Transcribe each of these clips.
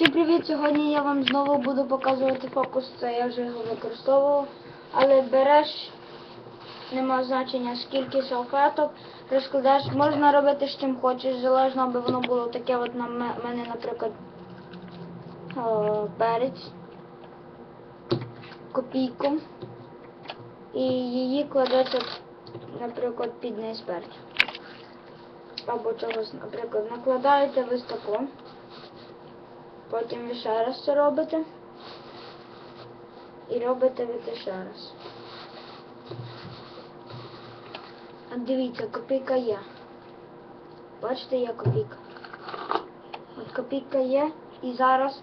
Всім привіт! Сьогодні я вам знову буду показувати фокус, це я вже його використовував. Але береш, нема значення скільки салфеток, розкладаєш, можна робити з чим хочеш, залежно, аби воно було таке, от на мене, наприклад, о, перець, копійку. І її кладеться, наприклад, під низ перцю. Або чогось, наприклад, накладаєте ви. Потім ви ще раз це робите. І робите ви це ще раз. А дивіться, копійка є. Бачите, є копійка. От копійка є і зараз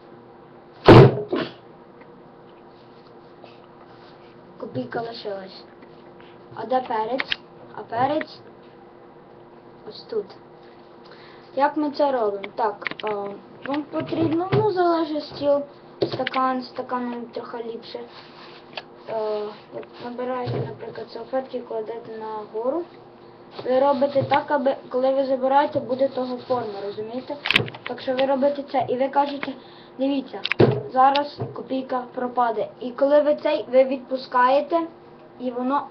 копійка лишилась. А де перець? А перець ось тут. Як ми це робимо? Так, а, вам потрібно, ну, залежить стіл, стакан, стаканом трохи ліпше. Е, набираєте, наприклад, салфетки, кладете на гору. Ви робите так, аби коли ви забираєте, буде того форма, розумієте? Так що ви робите це і ви кажете, дивіться, зараз копійка пропаде. І коли ви цей, ви відпускаєте, і воно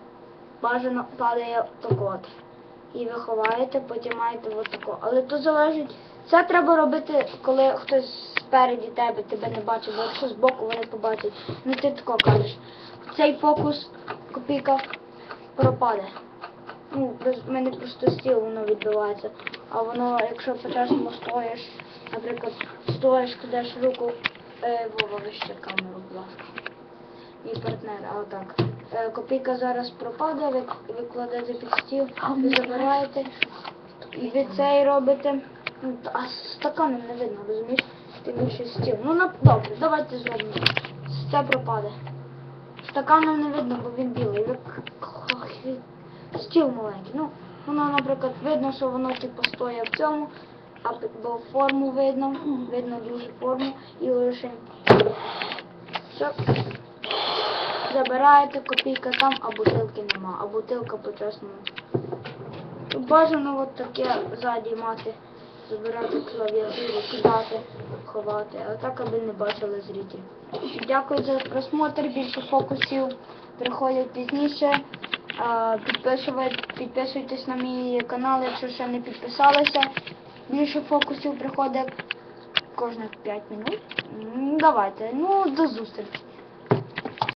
бажано падає так от і ви ховаєте, потім маєте отако. Але то залежить. Це треба робити, коли хтось спереді тебе тебе не бачить, бо якщо збоку вони побачать, ну ти тако кажеш. Цей фокус копійка пропаде. Ну, в мене просто стіл воно відбивається. А воно, якщо по-чесному стоїш, наприклад, стоїш, кладеш руку, е, Вова, вище камеру, будь ласка. Мій партнер, а отак. Е, копійка зараз пропаде, ви, ви кладете під стіл, ви забираєте, і ви цей робите. Ну, А стаканом не видно, розумієш? Ти більше стіл. Ну на добре, давайте зробимо. Це пропаде. Стаканом не видно, бо він білий. Ви стіл маленький. Ну, воно, наприклад, видно, що воно типу стоїть в цьому, а бо форму видно, видно дуже форму і лише. Забираєте копійка там, а бутилки нема, а бутилка по-чесному. Бажано от таке ззаді мати, забирати клавіатуру, кидати, ховати, а так аби не бачили зрителі. Дякую за просмотр, більше фокусів приходять пізніше. Підписуйтесь на мій канал, якщо ще не підписалися. Більше фокусів приходить кожних 5 минут. Давайте, ну до зустрічі.